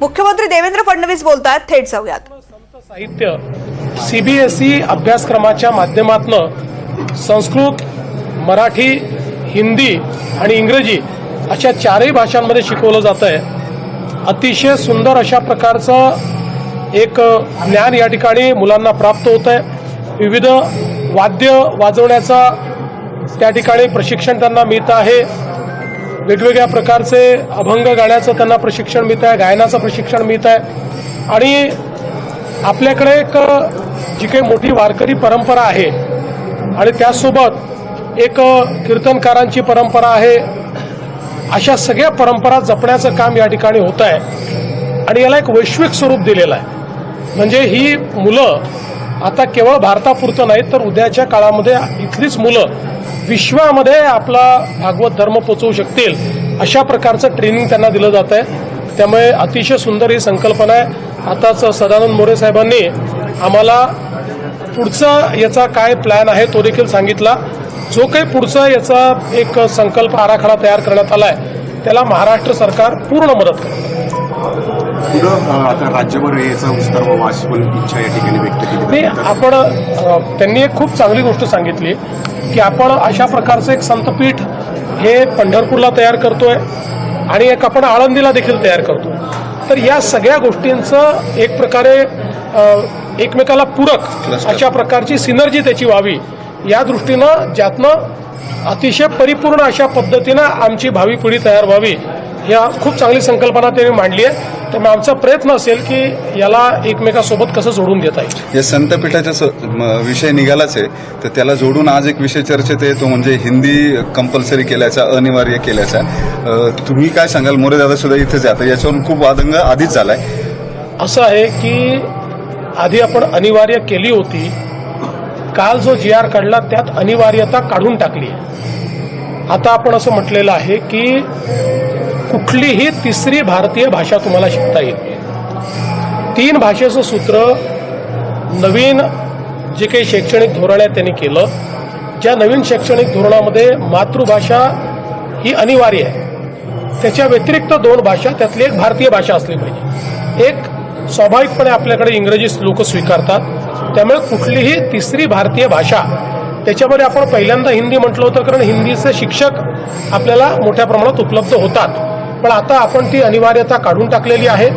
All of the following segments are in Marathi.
मुख्यमंत्री देवेंद्र फडणवीस बोलतात थेट जाऊयात. साहित्य सीबीएसई अभ्यासक्रमाच्या माध्यमातनं संस्कृत मराठी हिंदी आणि इंग्रजी अशा चारही भाषांमध्ये शिकवलं जातं आहे अतिशय सुंदर अशा प्रकारचं एक ज्ञान या ठिकाणी मुलांना प्राप्त होत आहे विविध वाद्य वाजवण्याचा त्या ठिकाणी प्रशिक्षण त्यांना मिळतं आहे. वेगवेगळ्या प्रकारचे अभंग गाण्याचं त्यांना प्रशिक्षण मिळत आहे गायनाचं प्रशिक्षण मिळत आहे आणि आपल्याकडे एक जी काही मोठी वारकरी परंपरा आहे आणि त्यासोबत एक कीर्तनकारांची परंपरा आहे. अशा सगळ्या परंपरा जपण्याचं काम या ठिकाणी होत आहे आणि याला एक वैश्विक स्वरूप दिलेलं आहे. म्हणजे ही मुलं आता केवळ भारतापुरतं नाही तर उद्याच्या काळामध्ये इथलीच मुलं विश्वामध्ये आपला भागवत धर्म पोचवू शकतील अशा प्रकारचं ट्रेनिंग त्यांना दिलं जात आहे त्यामुळे अतिशय सुंदर ही संकल्पना आहे. आताच सदानंद मोरे साहेबांनी आम्हाला पुढचा याचा काय प्लॅन आहे तो देखील सांगितला. जो काही पुढचा याचा एक संकल्प आराखडा तयार करण्यात आला आहे त्याला महाराष्ट्र सरकार पूर्ण मदत करेल पुढं अ, आता राज्यभर याचा विस्तार व्हावा अशी पण इच्छा या ठिकाणी व्यक्त केली नाही जाते. आपण त्यांनी एक खूप चांगली गोष्ट सांगितली की आपण अशा प्रकारचं एक संतपीठ हे पंढरपूरला तयार करतोय आणि एक आपण आळंदीला देखील तयार करतो. तर या सगळ्या गोष्टींचं एक प्रकारे एकमेकाला पूरक अशा प्रकारची सिनर्जी त्याची व्हावी या दृष्टीनं ज्यातनं अतिशय परिपूर्ण अशा पद्धतीनं आमची भावी पिढी तयार व्हावी. या खूप चांगली संकल्पना त्यांनी मांडली आहे. त्यामुळे आमचा प्रयत्न असेल की याला एकमेकासोबत कसं जोडून घेता येईल. या संतपीठाचा स- म- विषय निघालाच आहे. तर त्याला जोडून आज एक विषय चर्चेत आहे. तो म्हणजे हिंदी कंपल्सरी केल्याचा अनिवार्य केल्याचा. तुम्ही काय सांगाल? मोरे दादा सुद्धा आहे. आता याच्यावरून खूप वादंग आधीच झालाय. असं आहे की आधी आपण अनिवार्य केली होती. काल जो जी आर काढला त्यात अनिवार्यता काढून टाकली. आता आपण असं म्हटलेलं आहे की कुठलीही तिसरी भारतीय भाषा तुम्हाला शिकता येईल तीन भाषेचं सूत्र नवीन जे काही शैक्षणिक धोरण आहे त्यांनी केलं. ज्या नवीन शैक्षणिक धोरणामध्ये मातृभाषा ही अनिवार्य आहे. त्याच्या व्यतिरिक्त दोन भाषा त्यातली एक भारतीय भाषा असली पाहिजे. एक स्वाभाविकपणे आपल्याकडे इंग्रजी लोक स्वीकारतात. त्यामुळे कुठलीही तिसरी भारतीय भाषा त्याच्यामध्ये आपण पहिल्यांदा हिंदी म्हटलं होतं कारण हिंदीचे शिक्षक आपल्याला मोठ्या प्रमाणात उपलब्ध होतात. पण आता आपण ती अनिवार्यता काढून टाकलेली आहे.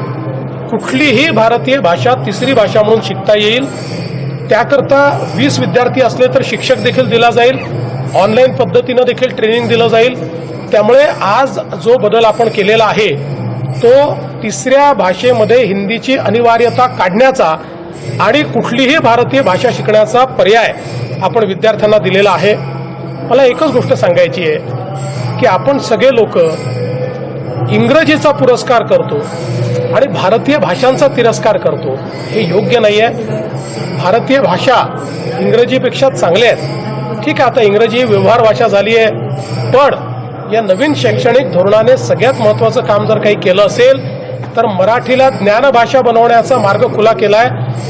कुठलीही भारतीय भाषा तिसरी भाषा म्हणून शिकता येईल. त्याकरता वीस विद्यार्थी असले तर शिक्षक देखील दिला जाईल. ऑनलाईन पद्धतीनं देखील ट्रेनिंग दिलं जाईल. त्यामुळे आज जो बदल आपण केलेला आहे तो तिसऱ्या भाषेमध्ये हिंदीची अनिवार्यता काढण्याचा आणि कुठलीही भारतीय भाषा शिकण्याचा पर्याय आपण विद्यार्थ्यांना दिलेला आहे. मला एकच गोष्ट सांगायची आहे की आपण सगळे लोक इंग्रजीचा पुरस्कार करतो आणि भारतीय भाषांचा तिरस्कार करतो. हे योग्य नाही आहे भारतीय भाषा इंग्रजीपेक्षा चांगल्या आहेत ठीक आहे आता इंग्रजी व्यवहार भाषा झाली आहे पण या नवीन शैक्षणिक धोरणाने सगळ्यात महत्त्वाचं काम जर काही केलं असेल तर मराठीला ज्ञानभाषा बनवण्याचा मार्ग खुला केला आहे